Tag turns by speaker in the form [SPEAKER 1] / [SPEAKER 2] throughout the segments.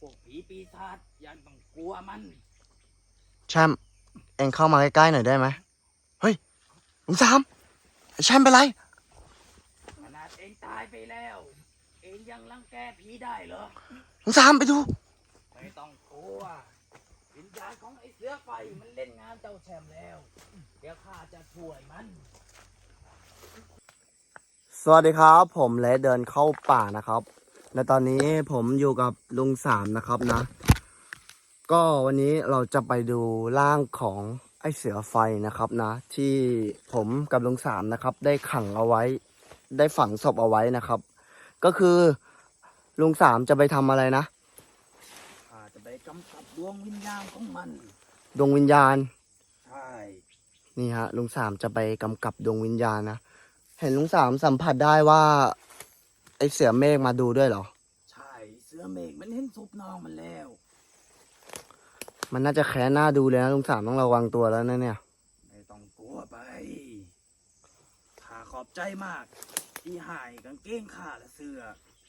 [SPEAKER 1] พวกผีปีศาจยังต้องกลัวมัน
[SPEAKER 2] แชมป์เองเข้ามาใกล้ๆหน่อยได้ไหมเฮ้ยลุงสามไอ้แชมป์เป็นไร
[SPEAKER 1] ขนาดเองตายไปแล้ว เองยังรังแกผีได้เหรอ
[SPEAKER 2] ลุงสามไปดู
[SPEAKER 1] ไม่ต้องกลัว วิญญาณของไอ้เสือไฟมันเล่นงานเจ้าแชมป์แล้ว เดี๋ยวข้าจะช่วยมัน
[SPEAKER 2] สวัสดีครับ ผมเลสเดินเข้าป่านะครับ และตอนนี้ผมอยู่กับลุงสามนะครับนะ ก็วันนี้เราจะไปดูร่างของไอ้เสือไฟนะครับนะ ที่ผมกับลุงสามนะครับ ได้ขังเอาไว้ ได้ฝังศพเอาไว้นะครับ ก็คือลุงสามจะไปทำอะไรนะ
[SPEAKER 1] ข้าจะไปกำกับดวงวิญญาณของมัน
[SPEAKER 2] ดวงวิญญาณ
[SPEAKER 1] ใช่
[SPEAKER 2] นี่ฮะลุงสามจะไปกำกับดวงวิญญาณนะ เห็นลุงสามสัมผัสได้ว่า ไอเสือเมฆมาดูด้วยเหรอ
[SPEAKER 1] ใช่เสือเมฆมันเห็นศพน้องมันแล้ว
[SPEAKER 2] มันน่าจะแค้นหน้าดูเลยนะลุงสามต้องระวังตัวแล้วนะเนี่ย
[SPEAKER 1] ไม่ต้องกลัวไปข้าขอบใจมาก ที่ใหายกางเกงข้าและเสื้อ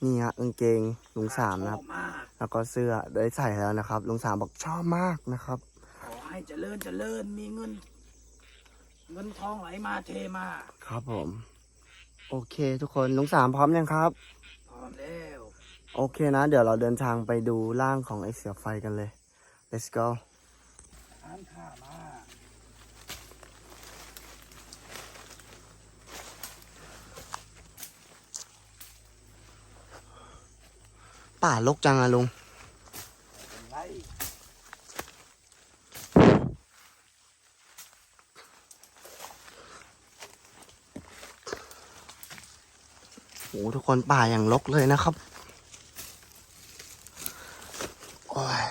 [SPEAKER 2] นี่ฮะกางเกงลุงสามนะครับ
[SPEAKER 1] ข้ชอมาก
[SPEAKER 2] แล้วก็เสื้อได้ใส่แล้วนะครับลุงสามบอกชอบมากนะครับ
[SPEAKER 1] ขอให้เจริญเจริญมีเงิน เงินทองไหลมาเทมา
[SPEAKER 2] ครับผม โอเค ทุกคนลุงสามพร้อมยังครับ
[SPEAKER 1] พร้อมแล้ว
[SPEAKER 2] โอเคนะ เดี๋ยวเราเดินทางไปดูร่างของไอเสือไฟกันเลย let's go
[SPEAKER 1] ทานข้ามา
[SPEAKER 2] ป่าลกจังอะลุง
[SPEAKER 1] เป็นไร
[SPEAKER 2] โหทุกคนป่าอย่างรกเลยนะครับโอ้ย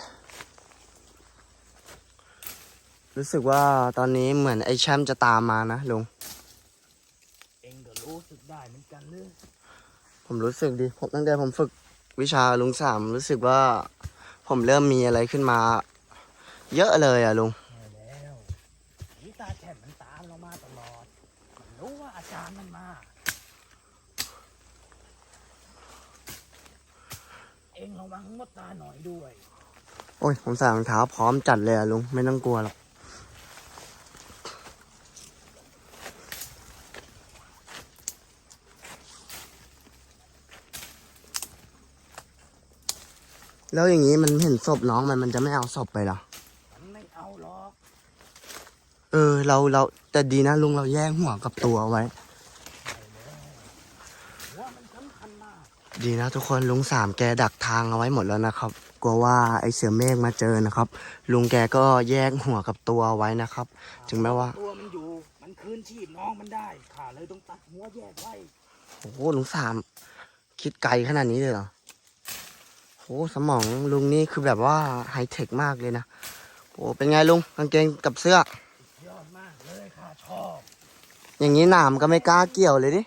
[SPEAKER 2] รู้สึกว่าตอนนี้เหมือนไอ้แชมป์จะตามมานะลุง
[SPEAKER 1] เองก็รู้สึกได้เหมือนกันเลย
[SPEAKER 2] ผมรู้สึกดี ผมตั้งแต่ผมฝึกวิชาลุงสามรู้สึกว่าผมเริ่มมีอะไรขึ้นมา เยอะเลยอะลุง
[SPEAKER 1] ใช่แล้วผีตาแฉ่นมันตามเรามาตลอด มันรู้ว่าอาจารย์มันมา เองระวังมด ตาหน่อยด้วย
[SPEAKER 2] โอ้ย ผมใส่รองเท้าพร้อมจัดเลยอะลุง ไม่ต้องกลัวหรอก แล้วอย่างนี้มันเห็นศพน้องมันมันจะไม่เอาศพไปเหรอ
[SPEAKER 1] มันไม่เอาหรอก
[SPEAKER 2] เออ เราเราแต่ดีนะลุงเราแยกหัวกับตัวไว้
[SPEAKER 1] ว่ามันสำคัญมาก
[SPEAKER 2] ดีนะทุกคนลุงสามแกดักทางเอาไว้หมดแล้วนะครับ กลัวว่าไอเสือเมฆมาเจอนะครับ ลุงแกก็แยกหัวกับตัวไว้นะครับ ถึงแม้ว่า
[SPEAKER 1] ตัวมันอยู่ มันคืนชีพน้องมันได้ข้าเลยต้องตัดหัวแยกไว้
[SPEAKER 2] โอ้โหลุงสาม คิดไกลขนาดนี้เลยเหรอโอ้สมองลุงนี่คือแบบว่าไฮเทคมากเลยนะโอ้เป็นไงลุงกางเกงกับเสื้อ
[SPEAKER 1] ยอดมากเลยข้าชอบ
[SPEAKER 2] อย่างนี้หนามก็ไม่กล้าเกี่ยวเลยดิ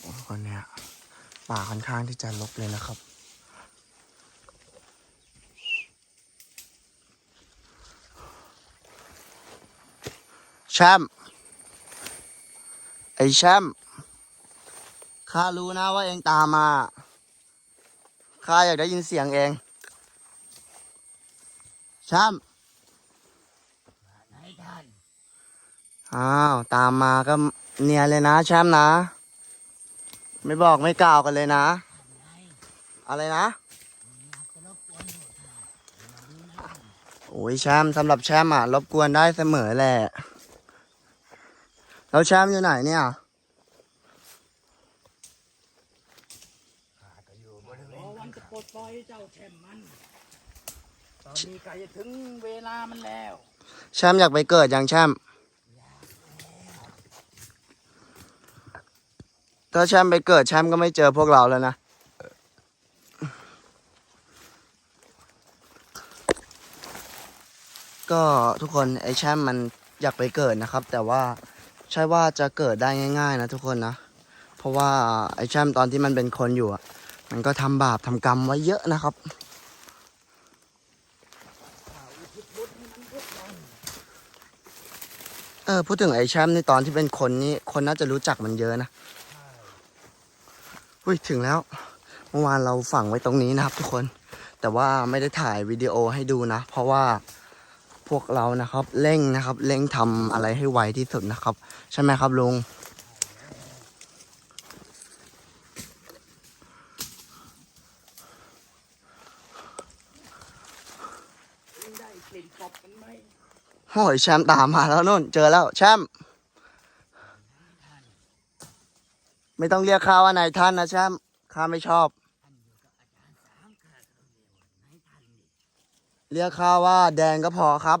[SPEAKER 2] โอ้คนเนี้ย ป่าค่อนข้างที่จะรกเลยนะครับ แชมป์ไอแชมป์ข้ารู้นะว่าเองตามมาข้าอยากได้ยินเสียงเองแชมป์
[SPEAKER 1] ไหนท่าน
[SPEAKER 2] อ้าว ตามมาก็เนียนเลยนะแชมป์นะ ไม่บอกไม่กล่าวกันเลยนะ
[SPEAKER 1] ไหน
[SPEAKER 2] อะไรนะ
[SPEAKER 1] อยากจะรบกวนอยู่ท่านมาดูนะท่าน
[SPEAKER 2] โอ้ยแชมป์สำหรับแชมป์อะรบกวนได้เสมอแหละ แล้วแชมป์อยู่ไหนเนี่ย
[SPEAKER 1] ข้าก็อยู่บริเวณวันจะปลดปล่อยเจ้าแชมป์มันตอนนี้ใกล้จะถึงเวลามันแล้ว
[SPEAKER 2] แชมป์อยากไปเกิดยังแชมป์ ถ้าแชมป์ไปเกิดแชมป์ก็ไม่เจอพวกเราแล้วนะ ก็ทุกคนไอแชมป์มันอยากไปเกิดนะครับ แต่ว่าใช่ว่าจะเกิดได้ง่าย ๆ นะทุกคนนะ เพราะว่าไอแชมป์ตอนที่มันเป็นคนอยู่มันก็ทำบาปทำกรรมไว้เยอะนะครับเออพูดถึงไอแชมป์ในตอนที่เป็นคนนี้คนน่าจะรู้จักมันเยอะนะ อุ้ยถึงแล้ว เมื่อวานเราฝังไว้ตรงนี้นะครับ ทุกคน แต่ว่าไม่ได้ถ่ายวิดีโอให้ดูนะ เพราะว่าพวกเรานะครับเร่งนะครับเร่งทำอะไรให้ไวที่สุดนะครับ ใช่ไหมครับลุง
[SPEAKER 1] หม
[SPEAKER 2] โอ้ยแชมป์ตามมาแล้วนู่น เจอแล้วแชมป์ ไม่ต้องเรียกข้าว่านายท่านนะแชมป์ข้าไม่ชอบ
[SPEAKER 1] เรียก
[SPEAKER 2] ข้าว่าแดงก็พอครับ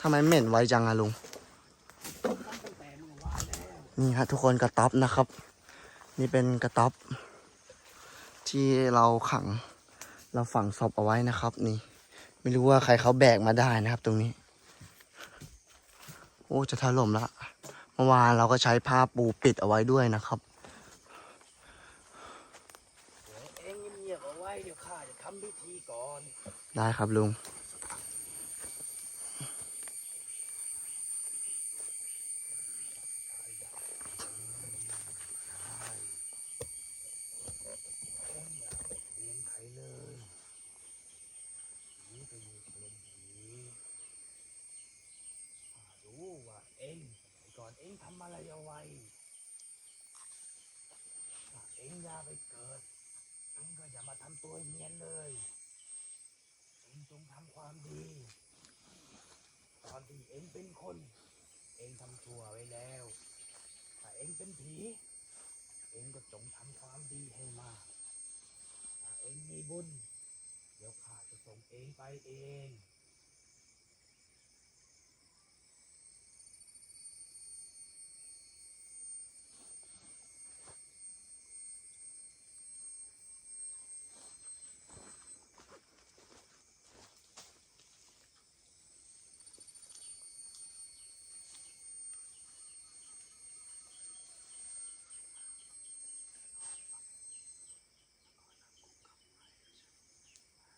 [SPEAKER 1] ทำ
[SPEAKER 2] ไมเหม็นไวจังอะลุง
[SPEAKER 1] นี่
[SPEAKER 2] ฮะทุกคนกระต๊อบนะครับ นี่เป็นกระต๊อบ ที่เราขัง เราฝังศพเอาไว้นะครับ นี่ ไม่รู้ว่าใครเขาแบกมาได้นะครับ ตรงนี้ อ้จะถล่มละเมื่อวานเราก็ใช้ผ้าปูปิดเอาไว้ด้วยนะครับ
[SPEAKER 1] เดี๋ยวเองเงียบๆเอาไว้เดี๋ยวข้าจะทำพิธีก่อน
[SPEAKER 2] ได้ครับลุง
[SPEAKER 1] เองอย่าไปเรียนใครเลยผีก็อยู่เรียนผีข้ารู้ว่าเองสมัยก่อนเองทำอะไรเอาไว้ถ้าเองอย่าไปเกิด เองก็อย่ามา ทำตัวเงียนเลยเองจงทำความดี ตอนที่เองเป็นคน เองทำชั่วไว้แล้ว ถ้าเองเป็นผี เองก็จงทำความดีให้มากถ้าเองมีบุญ เดี๋ยวข้าจะส่งเองไปเอง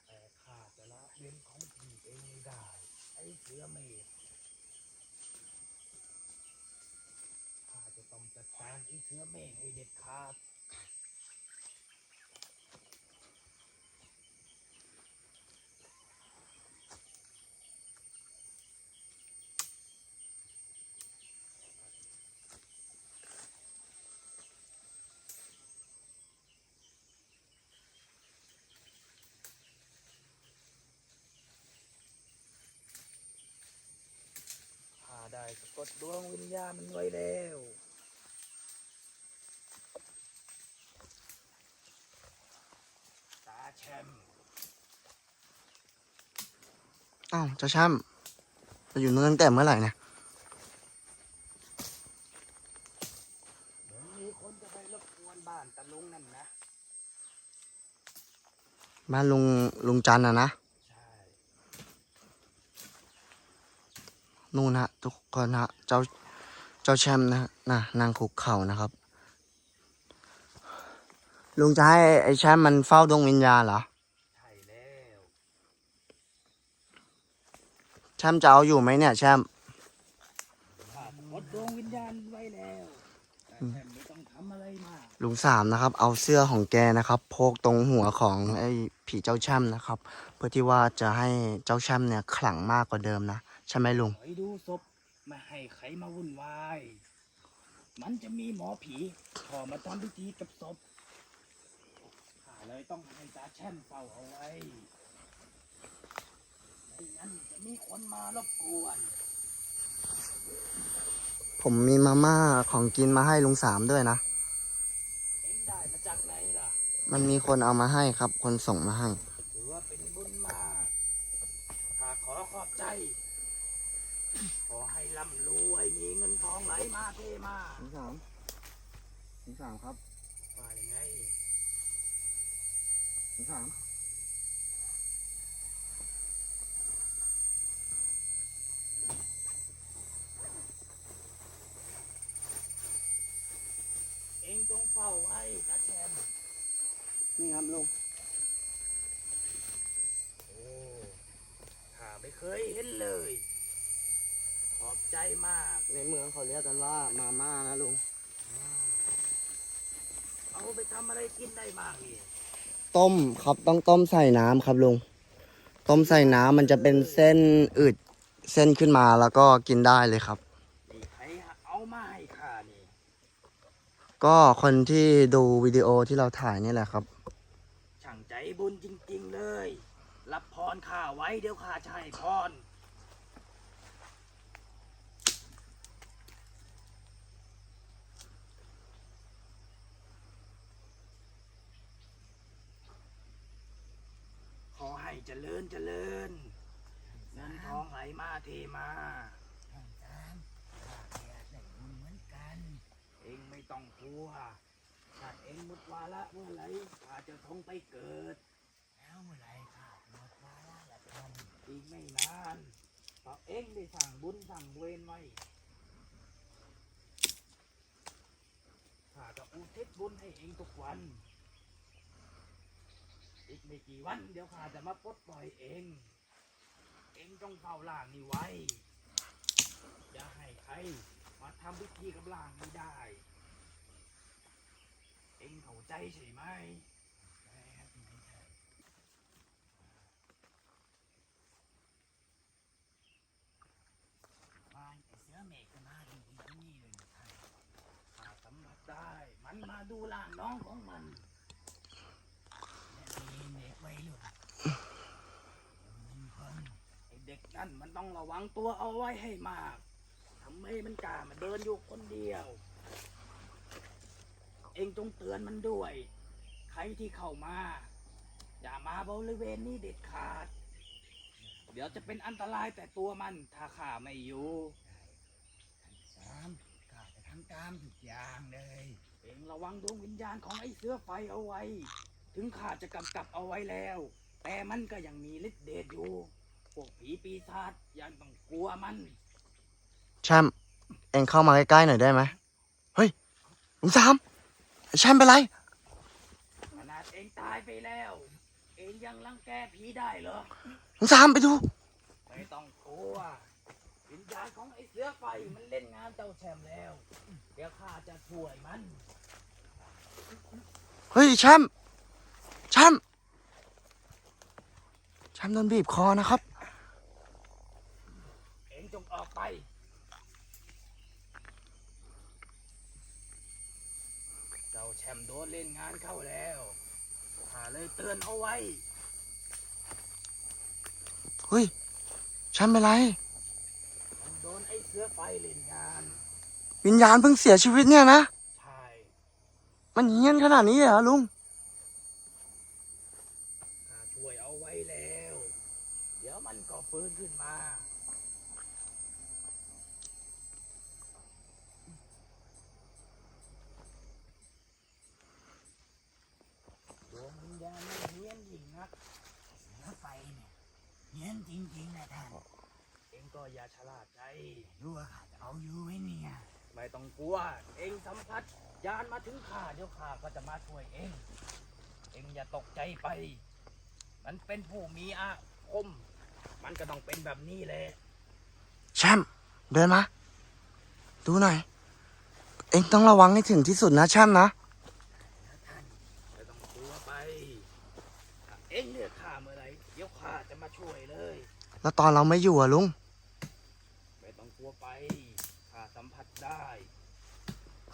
[SPEAKER 1] แต่ข้าจะละเว้นของผีเองไม่ได้ ไอ้ เสือไม่ข้าจะต้องจัดการไอ้เสือเมฆให้เด็ดขาด สะกดดวงวิญญาณมันไว้แล้วตาแชมป์
[SPEAKER 2] อ้าวเจ้าแชมป์เราอยู่นู่นตั้งแต่เมื่อไหร่เนี่ย
[SPEAKER 1] เหมือนมีคนจะไปรบกวนบ้านตะลุงนั่นนะ
[SPEAKER 2] บ้านลุงลุงจันทร์นะนะ
[SPEAKER 1] ใช่
[SPEAKER 2] นู่นฮะทุกคนฮะเจ้าเจ้าแชมป์นะนะนางคุกเข่านะครับ ลุงจะให้ไอ้แชมป์มันเฝ้าดวงวิญญาณเหรอ
[SPEAKER 1] ใช่แล้ว
[SPEAKER 2] แชมป์จะเอาอยู่ไหมเนี่ยแชมป์
[SPEAKER 1] ข้าสะกดดวงวิญญาณไว้แล้วแต่แชมป์ไม่ต้องทำอะไรมาก
[SPEAKER 2] ลุงสามนะครับ เอาเสื้อของแกนะครับโพกตรงหัวของไอ้ผีเจ้าแชมป์นะครับ เพื่อที่ว่าจะให้เจ้าแชมป์เนี่ยขลังมากกว่าเดิมนะ ใช่ไหมลุง
[SPEAKER 1] คอยดูศพไม่ให้ใครมาวุ่นวาย มันจะมีหมอผีขอมาทำพิธีกับศพข้าเลยต้องให้ตาแช่มเฝ้าเอาไว้ไม่งั้นจะมีคนมารบกวน
[SPEAKER 2] ผมมีมาม่าของกินมาให้ลุงสามด้วยนะ
[SPEAKER 1] เอ็งได้มาจากไหนล่ะ
[SPEAKER 2] มันมีคนเอามาให้ครับ คนส่งมาให้
[SPEAKER 1] ถือว่าเป็นบุญมากข้าขอขอบใจขอให้ ร่ำรวยมีเงินทองไหลมาเทมา
[SPEAKER 2] ลุงสามลุงสามครับ
[SPEAKER 1] ว่ายังไง
[SPEAKER 2] ลุงสาม
[SPEAKER 1] เอ็งจงเฝ้าไว้ตาแชม
[SPEAKER 2] นี่ครับลุง
[SPEAKER 1] โอ้ข้าไม่ เคยเห็นเลย ขอบใจมาก
[SPEAKER 2] ใน เรียกกันว่ามาม่านะลุง
[SPEAKER 1] เอาไปทำอะไรกินได้บ้างนี่
[SPEAKER 2] ต้มครับต้องต้มใส่น้ำครับลุง ต้มใส่น้ำมันจะเป็นเส้นอืดเส้นขึ้นมาแล้วก็กินได้เลยครับ
[SPEAKER 1] นี่ใครเอามาให้ข้านี่
[SPEAKER 2] ก็คนที่ดูวิดีโอที่เราถ่ายนี่แหละครับ
[SPEAKER 1] ช่างใจบุญจริง ๆ เลย รับพรข้าไว้เดี๋ยวข้าจะให้พร อให้เจริญเจริญเงินทองไหลมาเทมาเองไม่ต้องกลัวถ้าเองหมดวาระเมื่อไหรข้าจะทงไปเกิด แล้วเมื่อไหรข้าหมดวาระละท่านอีกไม่นานเพราะเองได้สั่งบุญสั่งเวรไว้ข้าจะอุทิศบุญให้เองทุกวัน อีกไม่กี่วัน เดี๋ยวข้าจะมาปลดปล่อยเอง เองต้องเฝ้าล่างนี้ไว้ อย่าให้ใครมาทำพิธีกับล่างนี้ได้ เองเข้าใจใช่ไหมบ้าเสือเมฆก็มาที่นี่เลยท่านข้าสัมผัสได้ มันมาดูล่างน้องของมันและมีเด็กวัยรุ่นหนึ่งคนไอ้เด็กนั่นมัน ต้องระวังตัวเอาไว้ให้มากทำไมมันกล้ามาเดินอยู่คนเดียว เองจงเตือนมันด้วย ใครที่เข้ามา อย่ามาบริเวณนี้เด็ดขาด เดี๋ยวจะเป็นอันตรายแต่ตัวมันถ้าข้าไม่อยู่สามข้าจะทำตามทุกอย่างเลย เองระวังดวงวิญญาณของไอ้เสือไฟเอาไว้ ถึงข้าจะกำกับเอาไว้แล้ว แต่มันก็ยังมีฤทธิ์เดชอยู่ พวกผีปีศาจยังต้องกลัวมัน
[SPEAKER 2] แชมป์เองเข้ามาใกล้ๆหน่อยได้ไหมเฮ้ยลุงสามไอ้แชมป์เป็นไร
[SPEAKER 1] ขนาดเองตายไปแล้ว เองยังรังแกผีได้เหรอ
[SPEAKER 2] ลุงสามไปดู
[SPEAKER 1] ไม่ต้องกลัว วิญญาณของไอ้เสือไฟมันเล่นงานเจ้าแชมป์แล้ว เดี๋ยวข้าจะช่วยมัน
[SPEAKER 2] เฮ้ยแชมป์แชมป์แชมป์โดนบีบคอนะครับ
[SPEAKER 1] เองจงออกไป เจ้าแชมป์โดนเล่นงานเข้าแล้วข้าเลยเตือนเอาไว้
[SPEAKER 2] เฮ้ยแชมป์เป็นไร
[SPEAKER 1] มันโดนไอ้เสือไฟเล่นงาน
[SPEAKER 2] วิญญาณเพิ่งเสียชีวิตเนี่ยนะ
[SPEAKER 1] ใช่
[SPEAKER 2] มันเฮี้ยนขนาดนี้เลยเหรอลุง
[SPEAKER 1] ข้าช่วยเอาไว้แล้ว เดี๋ยวมันก็ฟื้นขึ้นมา ดวงวิญญาณมันเฮี้ยนยิ่งนัก เสือไฟเนี่ยเฮี้ยนจริงๆนะท่าน เอง ก็อย่าชะล่าใจรู้ว่าข้าจะเอาอยู่ไหมเนี่ย ไม่ต้องกลัว เองสัมผัสยานมาถึงข้าเดี๋ยวข้าก็จะมาช่วยเอง เองอย่าตกใจไป มันเป็นผู้มีอาคม มันก็ต้องเป็นแบบนี้แหละ
[SPEAKER 2] แชมป์เดินมา ดูหน่อย เองต้องระวังให้ถึงที่สุดนะแชมป์นะ
[SPEAKER 1] ไม่ต้องกลัวไปถ้าเองเลือกข้าเมื่อไหรเดี๋ยวข้าจะมาช่วยเลย
[SPEAKER 2] แล้วตอนเราไม่อยู่อะลุง
[SPEAKER 1] ไม่ต้องกลัวไป ข้าสัมผัสได้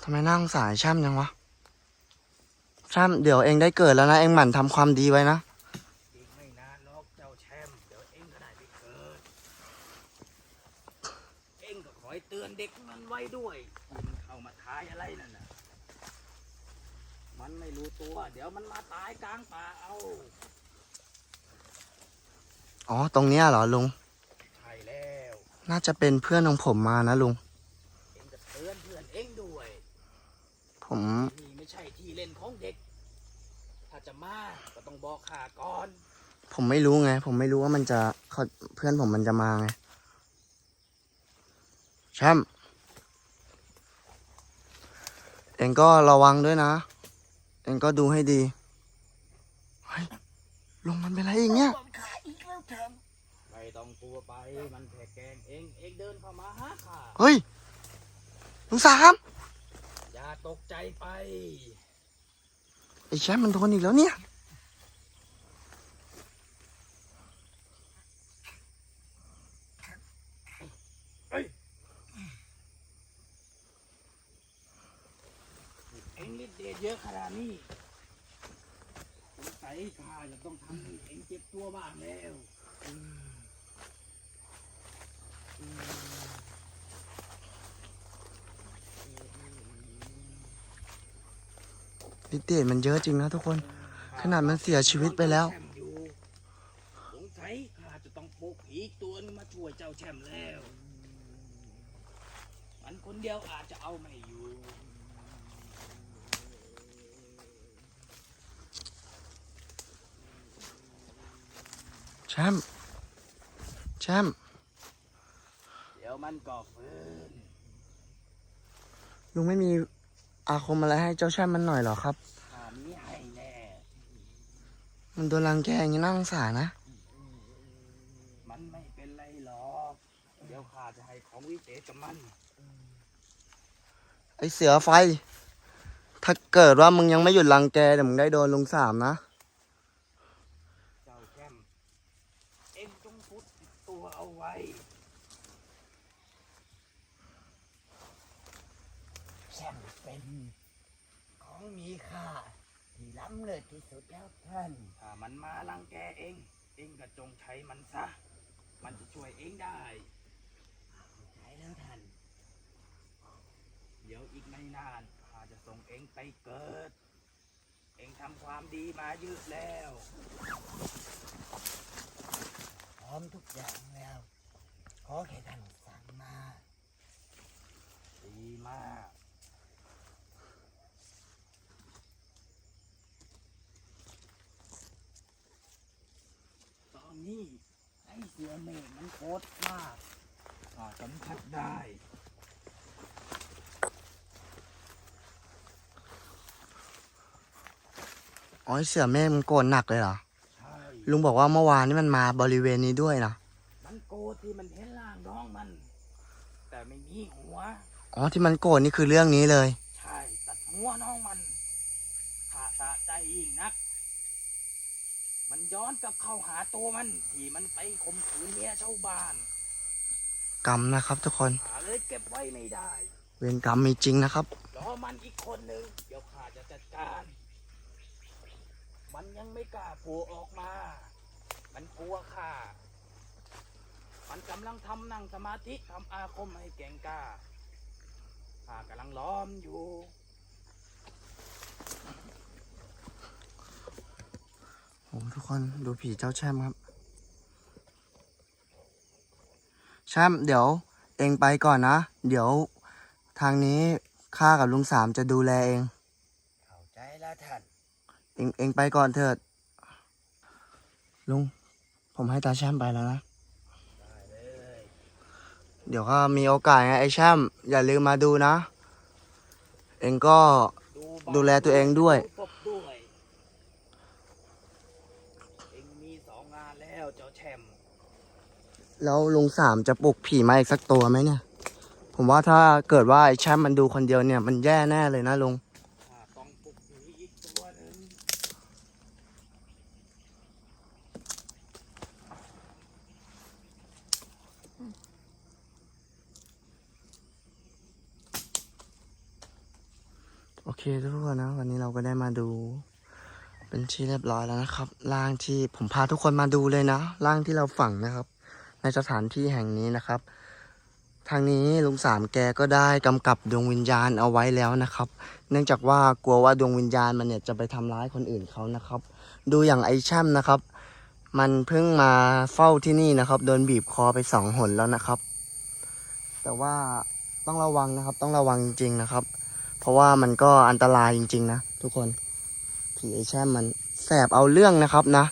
[SPEAKER 2] ทำไมนั่าสงสายแชมป์ยังวะแชมป์เดี๋ยวเองได้เกิดแล้วนะ เองหมั่นทำความดีไว้นะ
[SPEAKER 1] อีกไม่นานหรอกเจ้าแชมป์เดี๋ยวเองก็ได้ไปเกิด เองก็คอยเตือนเด็กมันไว้ด้วยที่มันเข้ามาทายอะไรนั่นน่ะ มันไม่รู้ตัว เดี๋ยวมันมาตายกลางป่าเอา
[SPEAKER 2] อ๋อ ตรงเนี้ยเหรอลุง
[SPEAKER 1] ใช่แล้ว
[SPEAKER 2] น่าจะเป็นเพื่อนของผมมานะลุง
[SPEAKER 1] เองก็เตือนเพื่อนเองด้วย
[SPEAKER 2] ผม
[SPEAKER 1] นี่ไม่ใช่ที่เล่นของเด็ก ถ้าจะมาก็ต้องบอกข้าก่อน
[SPEAKER 2] ผมไม่รู้ไง ผมไม่รู้ว่ามันจะเขาเพื่อนผมมันจะมาไงแชมป์เองก็ระวังด้วยนะ เองก็ดูให้ดีเฮ้ยลุงมันเป็นไรอีกเนี่ย
[SPEAKER 1] ไม่ไม่ต้องกลัวไปมันแค่แกล้งเองเองเดินเข้ามาหาข้า
[SPEAKER 2] เฮ้ยลุงสาม
[SPEAKER 1] อย่าตกใจไป
[SPEAKER 2] ไอ้แชมป์มันโดนอีกแล้วเนี่ย
[SPEAKER 1] เองฤทธิ์เดชเยอะขนาดนี้สงสัยข้าจะต้องทำให้เองเจ็บตัวบ้างแล้ว อืม อืม
[SPEAKER 2] ฤทธิ์เดชมันเยอะจริงนะทุกคน ขนาดมันเสียชีวิตไปแล้ว
[SPEAKER 1] แชมป์อยู่สงสัยข้าจะต้องปลุกผีอีกตัวนึงมาช่วยเจ้าแชมป์แล้ว มันคนเดียวอาจจะเอาไม่อยู่
[SPEAKER 2] แชมป์แชมป์
[SPEAKER 1] เดี๋ยวมันก็ฟื้น
[SPEAKER 2] ลุงไม่มี อาคมอะไรให้เจ้าแชมป์มันหน่อยเหรอครับ
[SPEAKER 1] ข้ามีให้แน่
[SPEAKER 2] มันโดนรังแกอย่างนี้น่าสงสารนะ
[SPEAKER 1] มันไม่เป็นไรหรอก เดี๋ยวข้าจะให้ของวิเศษกับมัน
[SPEAKER 2] ไอเสือไฟ ถ้าเกิดว่ามึงยังไม่หยุดรังแกเดี๋ยวมึงได้โดนลุงสามนะ
[SPEAKER 1] เจ้าแชมป์เอ็งจงพุดตัวเอาไว้
[SPEAKER 3] แชมป์เป็นของมีค่าที่ล้ำเลิศที่สุดแล้วท่าน
[SPEAKER 1] ถ้ามันมาลังแกเอง เองก็จงใช้มันซะ มันจะช่วยเองได้
[SPEAKER 3] ใช่แล้วท่าน
[SPEAKER 1] เดี๋ยวอีกไม่นานข้าจะส่งเองไปเกิด เองทำความดีมาเยอะแล้ว
[SPEAKER 3] พร้อมทุกอย่างแล้ว ขอแค่ท่านสั่งมา
[SPEAKER 1] ดีมาก ตอนนี้ไอ้เสือเมฆมันโคตรมากข้าสัมผัสได้
[SPEAKER 2] อ๋อไอ้เสือเมฆมันโกรธหนักเลยเหรอ
[SPEAKER 1] ใช่
[SPEAKER 2] ลุงบอกว่าเมื่อวานนี้มันมาบริเวณนี้ด้วยนะ
[SPEAKER 1] มันโกรธที่มันเห็นร่างน้องมัน แต่ไม่มีหัว
[SPEAKER 2] อ๋อที่มันโกรธนี่คือเรื่องนี้เลย
[SPEAKER 1] ใช่ ตัดหัวน้องมันข้าสะใจยิ่งนัก มันย้อนกลับเข้าหาตัวมันที่มันไปข่มขืนเมียชาวบ้าน
[SPEAKER 2] กรรมนะครับ ทุกคน
[SPEAKER 1] ข้าเลยเก็บไว้ไม่ได้
[SPEAKER 2] เวรกรรมมีจริงนะครับ
[SPEAKER 1] รอมันอีกคนหนึ่งเดี๋ยวข้าจะจัดการ มันยังไม่กล้าโผล่ออกมา มันกลัวข้า มันกำลังทำนั่งสมาธิทำอาคมให้แก่งกล้าข้ากำลังล้อมอยู่
[SPEAKER 2] โอ้ทุกคนดูผีเจ้าแช่มครับ แช่มเดี๋ยวเองไปก่อนนะ เดี๋ยวทางนี้ข้ากับลุงสามจะดูแลเอง
[SPEAKER 3] เข้าใจแล้วท่าน
[SPEAKER 2] เองเองไปก่อนเถิด ลุง ผมให้ตาแช่มไปแล้วนะ
[SPEAKER 1] ได้เลย
[SPEAKER 2] เดี๋ยวก็มีโอกาสไงไอ้แช่มอย่าลืมมาดูนะ เองก็
[SPEAKER 1] บ้าน
[SPEAKER 2] ดูแลตัวเองด้วย
[SPEAKER 1] ศพด้วย เองมีสองงานแล้วเจ้าแชมป์
[SPEAKER 2] แล้วลุงสามจะปลุกผีมาอีกสักตัวไหมเนี่ย ผมว่าถ้าเกิดว่าไอ้แชมป์มันดูคนเดียวเนี่ยมันแย่แน่เลยนะลุง
[SPEAKER 1] ต้องปลุกผีอีกตัวนึง
[SPEAKER 2] โอเคทุกคนนะ วันนี้เราก็ได้มาดู เป็นที่เรียบร้อยแล้วนะครับร่างที่ผมพาทุกคนมาดูเลยนะร่างที่เราฝังนะครับ ในสถานที่แห่งนี้นะครับ ทางนี้ลุงสามแกก็ได้กำกับดวงวิญญาณเอาไว้แล้วนะครับ เนื่องจากว่ากลัวว่าดวงวิญญาณมันเนี่ยจะไปทำร้ายคนอื่นเขานะครับ ดูอย่างไอแช่มนะครับ มันเพิ่งมาเฝ้าที่นี่นะครับโดนบีบคอไปสองหนแล้วนะครับ แต่ว่าต้องระวังนะครับ ต้องระวังจริง ๆนะครับ เพราะว่ามันก็อันตรายจริง ๆ นะทุกคนผีไอแช่มมันแสบเอาเรื่องนะครับนะ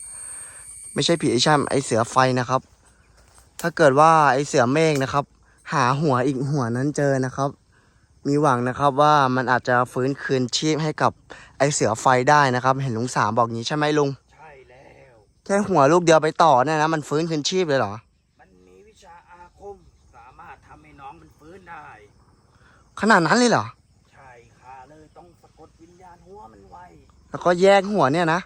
[SPEAKER 2] ไม่ใช่ผีไอแช่มไอเสือไฟนะครับ ถ้าเกิดว่าไอเสือเมฆนะครับ หาหัวอีกหัวนั้นเจอนะครับ มีหวังนะครับว่ามันอาจจะฟื้นคืนชีพให้กับไอเสือไฟได้นะครับ เห็นลุงสามบอกงี้ใช่ไหมลุง
[SPEAKER 1] ใช่แล้ว
[SPEAKER 2] แค่หัวลูกเดียวไปต่อเนี่ยนะมันฟื้นคืนชีพเลยเหรอ
[SPEAKER 1] มันมีวิชาอาคมสามารถทำให้น้องมันฟื้นได้
[SPEAKER 2] ขนาดนั้นเลยเหรอ
[SPEAKER 1] ใช่ค่ะเลยต้องสะกดวิญญาณหัวมันไว
[SPEAKER 2] แล้วก็แยกหัวเนี่ยนะ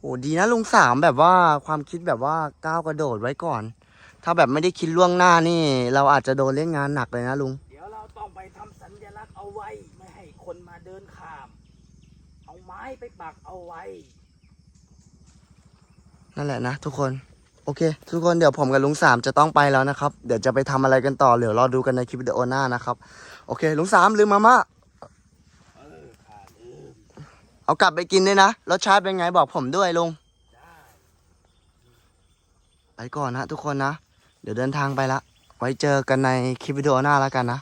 [SPEAKER 2] โอ้ดีนะลุงสามแบบว่าความคิดแบบว่าก้าวกระโดดไว้ก่อน ถ้าแบบไม่ได้คิดล่วงหน้านี่ เราอาจจะโดนเล่นงานหนักเลยนะลุง
[SPEAKER 1] เดี๋ยวเราต้องไปทำสัญลักษณ์เอาไว้ ไม่ให้คนมาเดินข้าม เอาไม้ไปปักเอาไว้
[SPEAKER 2] นั่นแหละนะทุกคน โอเค ทุกคนเดี๋ยวผมกับลุงสามจะต้องไปแล้วนะครับ เดี๋ยวจะไปทำอะไรกันต่อเดี๋ยวรอดูกันในคลิปวิดีโอหน้านะครับ โอเค ลุงสามลืมมาม่า
[SPEAKER 1] เออข้าลืม
[SPEAKER 2] เอากลับไปกินด้วยนะ รสชาติเป็นไงบอกผมด้วยลุงไปก่อนนะทุกคนนะ เดี๋ยวเดินทางไปละ ไว้เจอกันในคลิปวิดีโอหน้าแล้วกันนะ